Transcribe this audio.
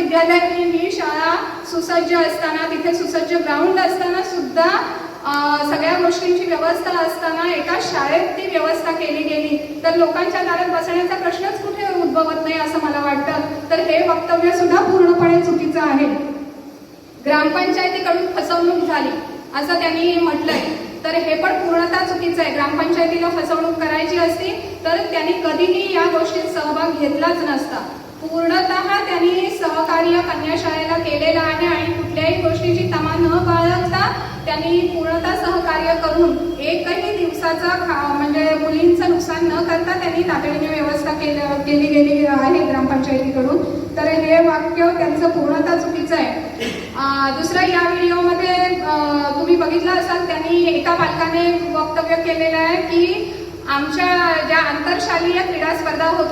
विद्यालयातली ही शाळा सुसज्ज असताना तिथे सुसज्ज ग्राउंड असताना सुद्धा सगळ्या गोष्टींची व्यवस्था असताना एका शाळेत ती व्यवस्था केली गेली. तर लोकांच्या दारात बसण्याचा प्रश्नच कुठे उद्भवत नाही असं मला वाटतं. तर हे वक्तव्य सुद्धा पूर्णपणे चुकीचं आहे. ग्रामपंचायतीकडून फसवणूक झाली असं त्यांनी म्हटलंय. तर हे पण पूर्णतः चुकीचं आहे. ग्रामपंचायतीला फसवणूक करायची असती तर त्यांनी कधीही या गोष्टीत सहभाग घेतलाच नसता. पूर्ण सहकार्य कन्या शाळेला केलेलं आहे आणि कुठल्याही गोष्टीची तमा न बाळगता त्यांनी पूर्णतः सहकार्य करून एकही दिवसाचा खा- म्हणजे मुलींचं नुकसान न करता त्यांनी तातडीने व्यवस्था केली केली गेली आहे ग्रामपंचायतीकडून. तर हे वाक्य त्यांचं पूर्णतः चुकीचं आहे. दुसरं या व्हिडिओमध्ये तुम्ही बघितलं असाल त्यांनी एका पालकाने वक्तव्य केलेलं आहे की आमच्या ज्या आंतरशालीय क्रीडा स्पर्धा होतात